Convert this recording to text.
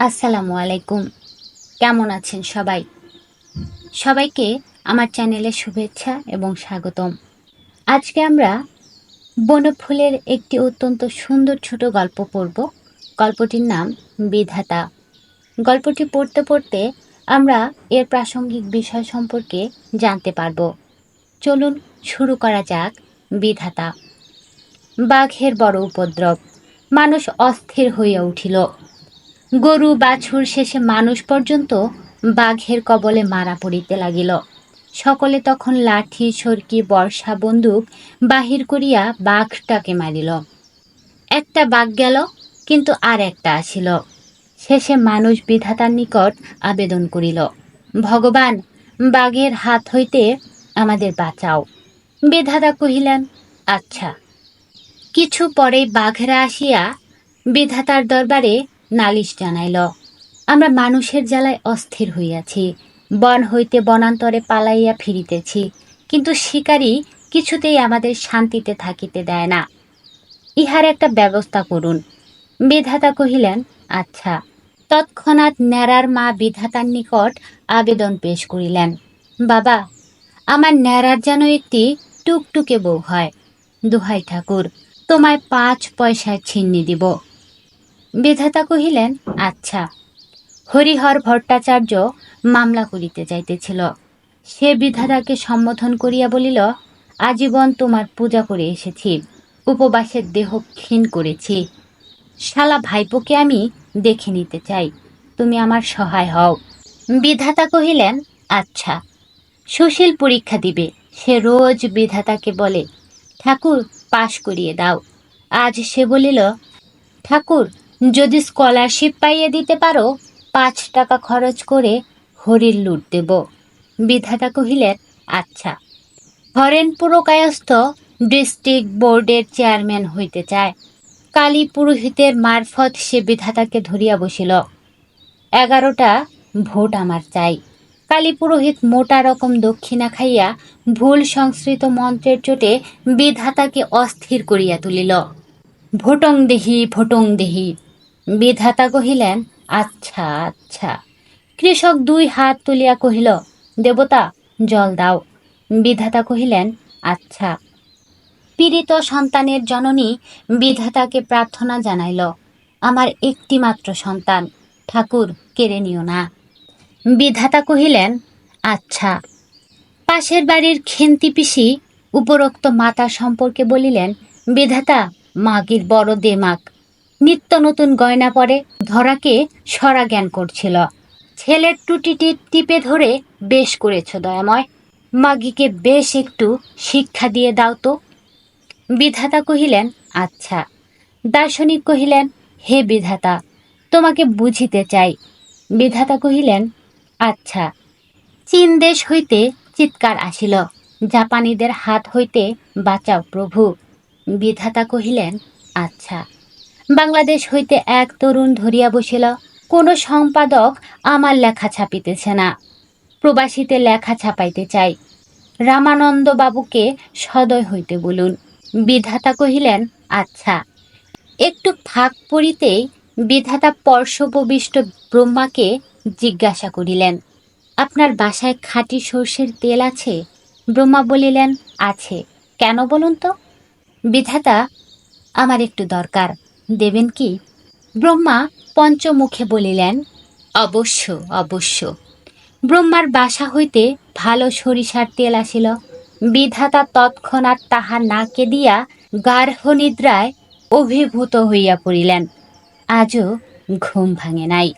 আসসালামু আলাইকুম। কেমন আছেন সবাই? সবাইকে আমার চ্যানেলে শুভেচ্ছা এবং স্বাগতম। আজকে আমরা বনফুলের একটি অত্যন্ত সুন্দর ছোট গল্প পড়ব। গল্পটির নাম বিধাতা। গল্পটি পড়তে পড়তে আমরা এর প্রাসঙ্গিক বিষয় সম্পর্কে জানতে পারব। চলুন শুরু করা যাক বিধাতা। বাঘের বড় উপদ্রব। মানুষ অস্থির হইয়া উঠিল। গরু বাছুর শেষে মানুষ পর্যন্ত বাঘের কবলে মারা পড়িতে লাগিল। সকলে তখন লাঠি, সরকি, বর্ষা, বন্দুক বাহির করিয়া বাঘটাকে মারিল। একটা বাঘ গেল, কিন্তু আর একটা আসিল। শেষে মানুষ বিধাতার নিকট আবেদন করিল, ভগবান, বাঘের হাত হইতে আমাদের বাঁচাও। বিধাতা কহিলেন আচ্ছা। কিছু পরেই বাঘেরা আসিয়া বিধাতার দরবারে নালিশ জানাইল, আমরা মানুষের জ্বালায় অস্থির হইয়াছি। বন হইতে বনান্তরে পালাইয়া ফিরিতেছি, কিন্তু শিকারী কিছুতেই আমাদের শান্তিতে থাকিতে দেয় না। ইহার একটা ব্যবস্থা করুন। বিধাতা কহিলেন আচ্ছা। তৎক্ষণাৎ ন্যাড়ার মা বিধাতার নিকট আবেদন পেশ করিলেন, বাবা, আমার ন্যাড়ার যেন একটি টুকটুকে বউ হয়। দোহাই ঠাকুর, তোমায় পাঁচ পয়সায় ছিন্নি দিব। বিধাতা কহিলেন আচ্ছা। হরিহর ভট্টাচার্য মামলা করিতে যাইতেছিল। সে বিধাতাকে সম্বোধন করিয়া বলিল, আজীবন তোমার পূজা করে এসেছি, উপবাসের দেহ ক্ষীণ করেছি। শালা ভাইপোকে আমি দেখে নিতে চাই, তুমি আমার সহায় হও। বিধাতা কহিলেন আচ্ছা। সুশীল পরীক্ষা দিবে। সে রোজ বিধাতাকে বলে, ঠাকুর, পাশ করিয়ে দাও। আজ সে বলিল, ঠাকুর যদি স্কলারশিপ পাইয়ে দিতে পারো, পাঁচ টাকা খরচ করে হরির লুট দেব। বিধাতা কহিলেন আচ্ছা। হরেন পুরকায়স্থ ডিস্ট্রিক্ট বোর্ডের চেয়ারম্যান হইতে চায়। কালী পুরোহিতের মারফত সে বিধাতাকে ধরিয়া বসিল। এগারোটা ভোট আমার চাই। কালী পুরোহিত মোটা রকম দক্ষিণা খাইয়া ভুল সংস্কৃত মন্ত্রের চোটে বিধাতাকে অস্থির করিয়া তুলিল। ভোটং দেহি ভোটং দেহি। বিধাতা কহিলেন আচ্ছা আচ্ছা। কৃষক দুই হাত তুলিয়া কহিল, দেবতা, জল দাও। বিধাতা কহিলেন আচ্ছা। পীড়িত সন্তানের জননী বিধাতাকে প্রার্থনা জানাইল, আমার একটি মাত্র সন্তান, ঠাকুর কেড়ে নিও না। বিধাতা কহিলেন আচ্ছা। পাশের বাড়ির খেন্তি পিসি উপরোক্ত মাতা সম্পর্কে বলিলেন, বিধাতা, মাগির বড় দেমাক নিত্য নতুন গয়না পরে ধরাকে সরা জ্ঞান করছিল। ছেলের টুটিটি টিপে ধরে বেশ করেছ দয়াময়। মাগিকে বেশ একটু শিক্ষা দিয়ে দাও তো। বিধাতা কহিলেন আচ্ছা। দার্শনিক কহিলেন, হে বিধাতা, তোমাকে বুঝিতে চাই। বিধাতা কহিলেন আচ্ছা। চীন দেশ হইতে চিৎকার আসিল, জাপানিদের হাত হইতে বাঁচাও প্রভু। বিধাতা কহিলেন আচ্ছা। বাংলাদেশ হইতে এক তরুণ ধরিয়া বসিল। কোনো সম্পাদক আমার লেখা ছাপিতেছে না। প্রবাসীতে লেখা ছাপাইতে চাই। রামানন্দ বাবুকে সদয় হইতে বলুন। বিধাতা কহিলেন আচ্ছা। একটু ফাঁক পড়িতেই বিধাতা পর্শববিষ্ট ব্রহ্মাকে জিজ্ঞাসা করিলেন, আপনার বাসায় খাঁটি সর্ষের তেল আছে? ব্রহ্মা বলিলেন, আছে। কেন বলুন তো? বিধাতা, আমার একটু দরকার। দেবেন কি? ব্রহ্মা পঞ্চমুখে বলিলেন, অবশ্য অবশ্য। ব্রহ্মার বাসা হইতে ভালো সরিষার তেল আসিল। বিধাতা তৎক্ষণাৎ তাহা নাকে দিয়া গার্হ নিদ্রায় অভিভূত হইয়া পড়িলেন। আজও ঘুম ভাঙে নাই।